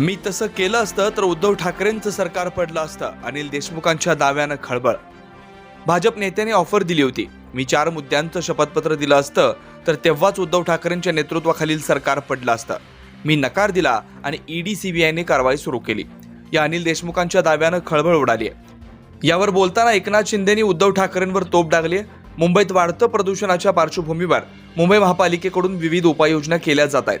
मी तसं केलं असतं तर उद्धव ठाकरेंचं सरकार पडलं असतं अनिल देशमुखांच्या दाव्यानं खळबळ. भाजप नेत्याने ऑफर दिली होती. मी चार मुद्द्यांचं शपथपत्र दिलं असतं तर तेव्हाच उद्धव ठाकरेंच्या नेतृत्वाखालील सरकार पडलं असतं. मी नकार दिला आणि ईडी सीबीआयने कारवाई सुरू केली. या अनिल देशमुखांच्या दाव्यानं खळबळ उडाली आहे. यावर बोलताना एकनाथ शिंदेनी उद्धव ठाकरेंवर तोप डागली मुंबईत वाढतं प्रदूषणाच्या पार्श्वभूमीवर मुंबई महापालिकेकडून विविध उपाययोजना केल्या जात आहेत.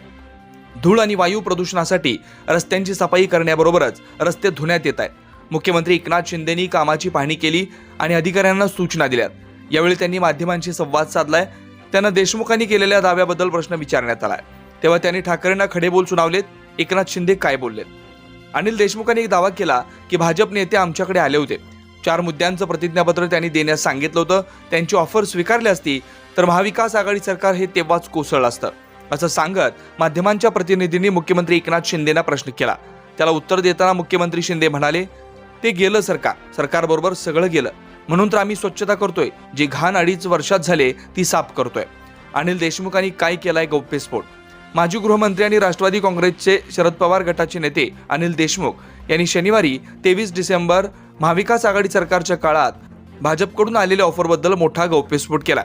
धूळ आणि वायू प्रदूषणासाठी रस्त्यांची सफाई करण्याबरोबरच रस्ते धुण्यात येत आहेत. मुख्यमंत्री एकनाथ शिंदेनी कामाची पाहणी केली आणि अधिकाऱ्यांना सूचना दिल्यात यावेळी त्यांनी माध्यमांशी संवाद साधलाय. त्यांना देशमुखांनी केलेल्या दाव्याबद्दल प्रश्न विचारण्यात आलाय. तेव्हा त्यांनी ठाकरेंना खडे बोल सुनावलेत. एकनाथ शिंदे काय बोललेत? अनिल देशमुखांनी एक दावा केला की भाजप नेते आमच्याकडे आले होते. चार मुद्द्यांचं प्रतिज्ञापत्र त्यांनी देण्यास सांगितलं होतं. त्यांची ऑफर स्वीकारली असती तर महाविकास आघाडी सरकार हे तेव्हाच कोसळलं असतं. असं सांगत माध्यमांच्या प्रतिनिधींनी मुख्यमंत्री एकनाथ शिंदेना प्रश्न केला. त्याला उत्तर देताना मुख्यमंत्री शिंदे म्हणाले ते गेलं सरकार. सरकारबरोबर सगळं गेलं. म्हणून तर आम्ही स्वच्छता करतोय. जी घाण अडीच वर्षात झाले ती साफ करतोय. अनिल देशमुखांनी काय केलाय गौप्यस्फोट माजी गृहमंत्री आणि राष्ट्रवादी काँग्रेसचे शरद पवार गटाचे नेते अनिल देशमुख यांनी शनिवारी तेवीस डिसेंबर महाविकास आघाडी सरकारच्या काळात भाजपकडून आलेल्या ऑफरबद्दल मोठा गौप्यस्फोट केला.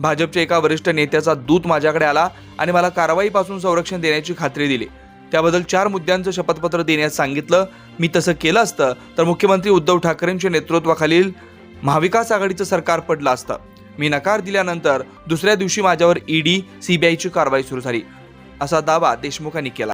भाजपच्या एका वरिष्ठ नेत्याचा दूत माझ्याकडे आला आणि मला कारवाईपासून संरक्षण देण्याची खात्री दिली. त्याबद्दल चार मुद्द्यांचं शपथपत्र देण्यास सांगितलं. मी तसं केलं असतं तर मुख्यमंत्री उद्धव ठाकरेंच्या नेतृत्वाखालील महाविकास आघाडीचं सरकार पडलं असतं. मी नकार दिल्यानंतर दुसऱ्या दिवशी माझ्यावर ईडी सीबीआयची कारवाई सुरू झाली. असा दावा देशमुखांनी केला.